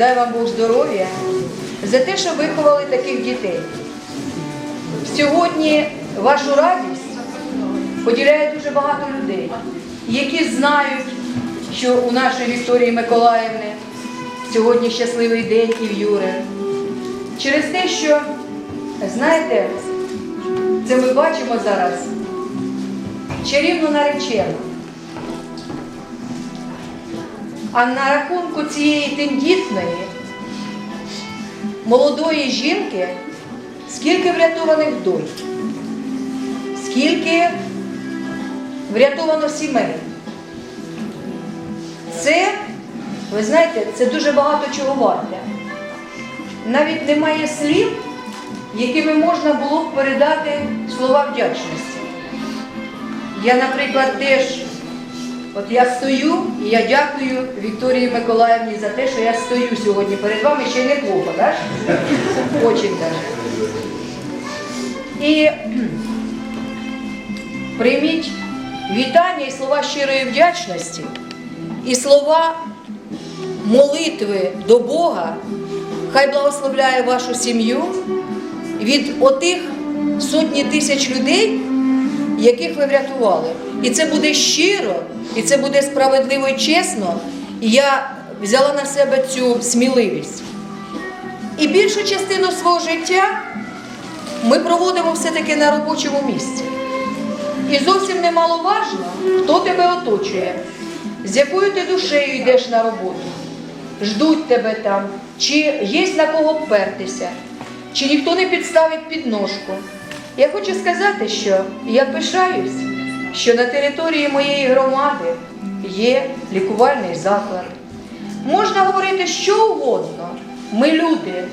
дай вам Бог здоров'я, за те, що виховали таких дітей. Сьогодні вашу радість поділяє дуже багато людей, які знають, що у нашої Вікторії Миколаївни сьогодні щасливий день і в Юри. Через те, що, знаєте, це ми бачимо зараз чарівну наречену. А на рахунку цієї тендітної, молодої жінки, скільки врятованих доль, скільки врятовано сімей. Це, ви знаєте, це дуже багато чого варте. Навіть немає слів, якими можна було б передати слова вдячності. Я, наприклад, теж, от я стою і я дякую Вікторії Миколаївні за те, що я стою сьогодні перед вами ще й не плохо, так? Очень даже. І прийміть вітання і слова щирої вдячності, і слова молитви до Бога. Хай благословляє вашу сім'ю від отих сотні тисяч людей, яких ви врятували. І це буде щиро, і це буде справедливо і чесно. І я взяла на себе цю сміливість. І більшу частину свого життя ми проводимо все-таки на робочому місці. І зовсім немаловажно, хто тебе оточує, з якою ти душею йдеш на роботу, ждуть тебе там, чи є на кого впертися, чи ніхто не підставить підножку. Я хочу сказати, що я пишаюсь, що на території моєї громади є лікувальний заклад. Можна говорити що угодно. Ми люди.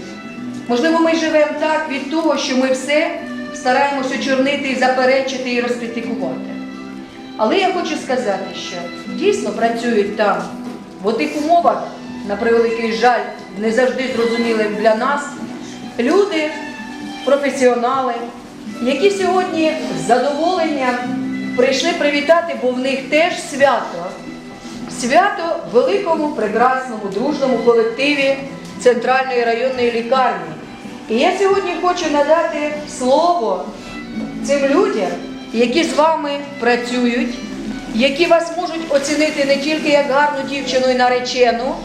Можливо, ми живемо так від того, що ми все стараємося очорнити, заперечити і розкритикувати. Але я хочу сказати, що дійсно працюють там, в тих умовах, на превеликий жаль, не завжди зрозумілих для нас, люди, професіонали, які сьогодні з задоволенням прийшли привітати, бо в них теж свято. Свято великому, прекрасному, дружному колективі Центральної районної лікарні. І я сьогодні хочу надати слово цим людям, які з вами працюють, які вас можуть оцінити не тільки як гарну дівчину і наречену,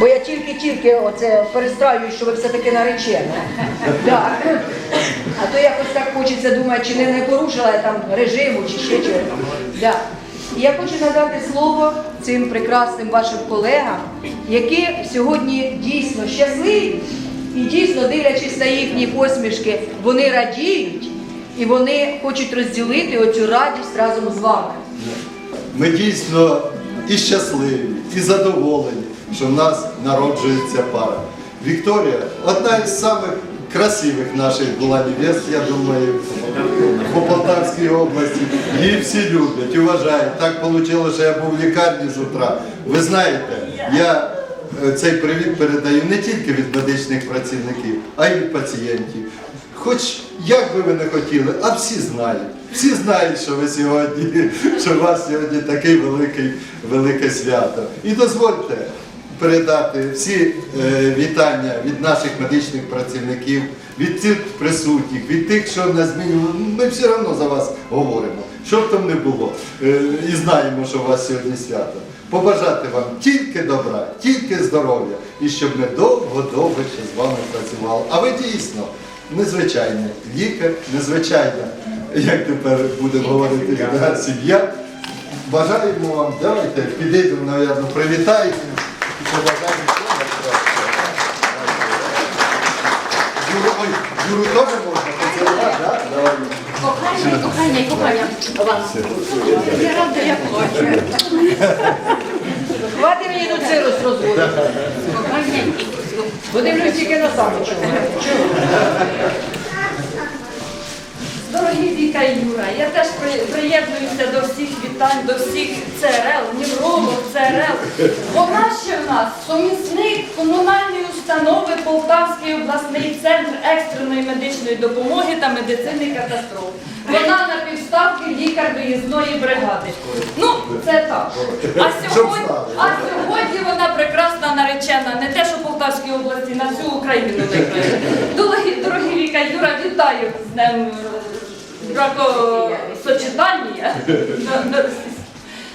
бо я тільки-тільки оце перестраюю, що ви все-таки наречена. Так. А то якось так хочеться думати, чи не, не порушила я там режиму, чи ще чого. Да. І Я хочу надати слово цим прекрасним вашим колегам, які сьогодні дійсно щасливі і дійсно, дивлячись на їхні посмішки, вони радіють і вони хочуть розділити оцю радість разом з вами. Ми дійсно і щасливі, і задоволені, що в нас народжується пара. Вікторія одна із самих красивих наших була невест, я думаю, по Полтавській області. Її всі люблять, вважають. Так вийшло, що я був в лікарні з утра. Ви знаєте, я е, цей привіт передаю не тільки від медичних працівників, а й від пацієнтів. Хоч як би ви не хотіли, а всі знають. Всі знають, що ви сьогодні, що у вас сьогодні такий великий, велике свято. І дозвольте передати всі е, вітання від наших медичних працівників, від тих присутніх, від тих, що на зміні. Ми все одно за вас говоримо. Що б там не було. Е, і знаємо, що у вас сьогодні свято. Побажати вам тільки добра, тільки здоров'я, і щоб ми довго-довго ще з вами працювали. А ви дійсно незвичайний лікар, незвичайна, як тепер будемо говорити, сім'я. Бажаємо вам, давайте підійдемо, мабуть, привітаємо Юру, теж можна поцілувати, так? Кохання, кохання, кохання вам. Я рада, я плачу. Хвати мені тут цирус розводити. Кохання. Подивлюсь тільки на самочку. Дорогі Віка і Юра, я теж приєднуюся до всіх вітань, до всіх ЦРЛ, невролог, ЦРЛ. Вона ще в нас сумісник комунальної установи Полтавський обласний центр екстреної медичної допомоги та медицини катастроф. Вона на півставки лікар виїзної бригади. Ну, це так. А сьогодні, а сьогодні вона прекрасна наречена, не те, що в Полтавській області, на всю Україну викликає. Дорогі, дорогі Віка, Юра, вітаю з днем бракосочетання.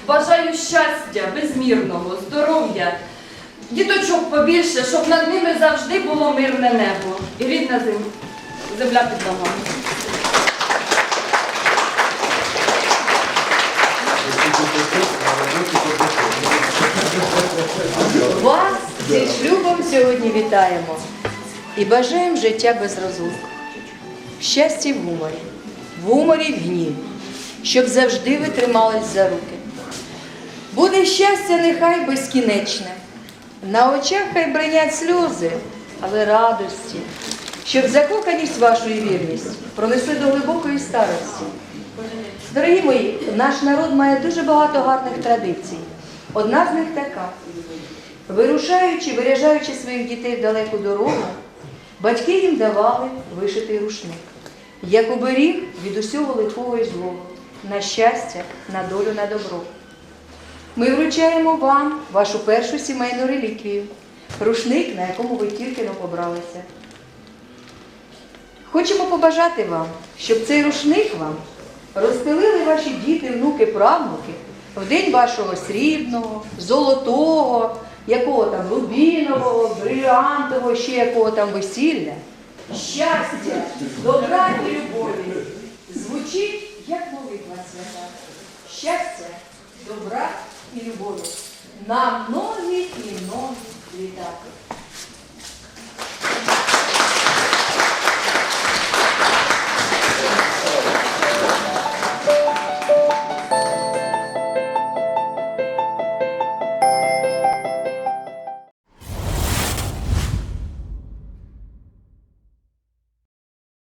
Бажаю щастя, безмірного, здоров'я, діточок побільше, щоб над ними завжди було мирне небо і рідна зем- земля під ногами. Вас зі шлюбом сьогодні вітаємо і бажаємо життя без розлук. Щастя в гуморі, в гуморі в гніві, щоб завжди ви тримались за руки. Буде щастя нехай безкінечне, на очах хай бринять сльози, але радості, щоб закоханість вашу і вірність пронесли до глибокої старості. Дорогі мої, наш народ має дуже багато гарних традицій. Одна з них така. Вирушаючи, виряжаючи своїх дітей в далеку дорогу, батьки їм давали вишитий рушник, як оберіг від усього лихого і злого, на щастя, на долю, на добро. Ми вручаємо вам вашу першу сімейну реліквію, рушник, на якому ви тільки но побралися. Хочемо побажати вам, щоб цей рушник вам розстелили ваші діти, внуки, правнуки в день вашого срібного, золотого, якого там рубінового, бриліантового, ще якого там весілля. Щастя, добра і любові звучить як молитва свята. Щастя, добра і любові. На многі і многі літа.